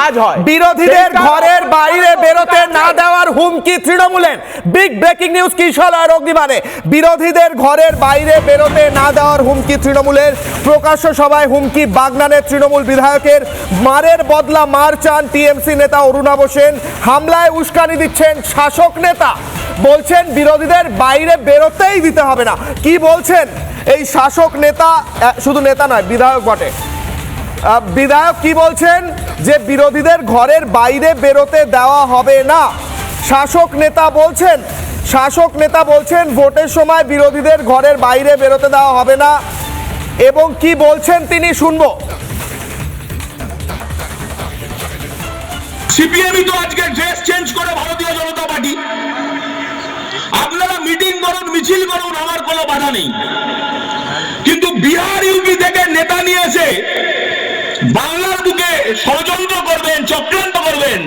কাজ হয়। বিরোধীদের ঘরের বাইরে বেরোতে না দেওয়ার হুমকি তৃণমূলের। বিগ ব্রেকিং নিউজ কিশোর আর অগ্নিবাণে বিরোধীদের ঘরের বাইরে বেরোতে না দেওয়ার হুমকি তৃণমূলের। প্রকাশ্য সভায় হুমকি বাগনানের তৃণমূল বিধায়কের। মারের বদলা মার চান টিএমসি নেতা অরুণা বোসেন হামলায় উস্কানি দিচ্ছেন শাসক নেতা। বলছেন বিরোধীদের বাইরে বেরোতেই দিতে হবে না। কি বলছেন? এই শাসক নেতা শুধু নেতা নয় বিধায়ক বটে। বিধায়ক কি বলছেন? যে বিরোধীদের ঘরের বাইরে বেরোতে দেওয়া হবে না। শাসক নেতা বলছেন, শাসক নেতা বলছেন ভোটের সময় বিরোধীদের ঘরের বাইরে বেরোতে দেওয়া হবে না। এবং কি বলছেন তিনি শুনব। সিপিএমই তো আজকে ড্রেস চেঞ্জ করে ভারতীয় জনতা পার্টি। আপনারা মিটিং করুন, মিছিল করুন, আমার কোনো বাধা নেই। কিন্তু বিহার ইউপি থেকে নেতা নিয়ে এসে বাংলার বুকে ষড়যন্ত্র করবেন, চক্রান্ত করবেন।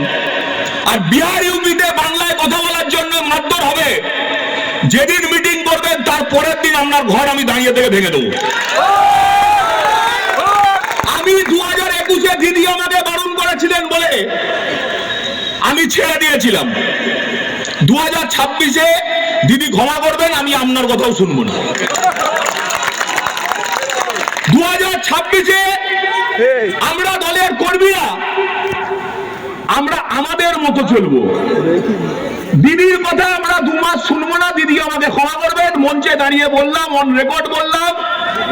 আর বিহার ইউপিতে বাংলায় কথা বলার জন্য মারধর হবে। যেদিন মিটিং করবেন, তার পরের দিন আপনার ঘর আমি দাঁড়িয়ে থেকে ভেঙে দেবো। আমি দু হাজার একুশে দিদি আমাকে বারণ করেছিলেন বলে আমি ছেড়ে দিয়েছিলাম। দু হাজার ছাব্বিশে দিদি ক্ষমা করবেন, আমি আপনার কথাও শুনব না। দু হাজার ছাব্বিশে আমরা দলের কর্মীরা, আমরা আমাদের মতো চলবো। দিদির কথা আমরা দু মাস শুনব না, দিদি আমাকে ক্ষমা করবেন, মঞ্চে দাঁড়িয়ে বললাম অন রেকর্ড বললাম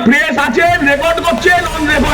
প্রেস আছেন রেকর্ড করছেন অন রেকর্ড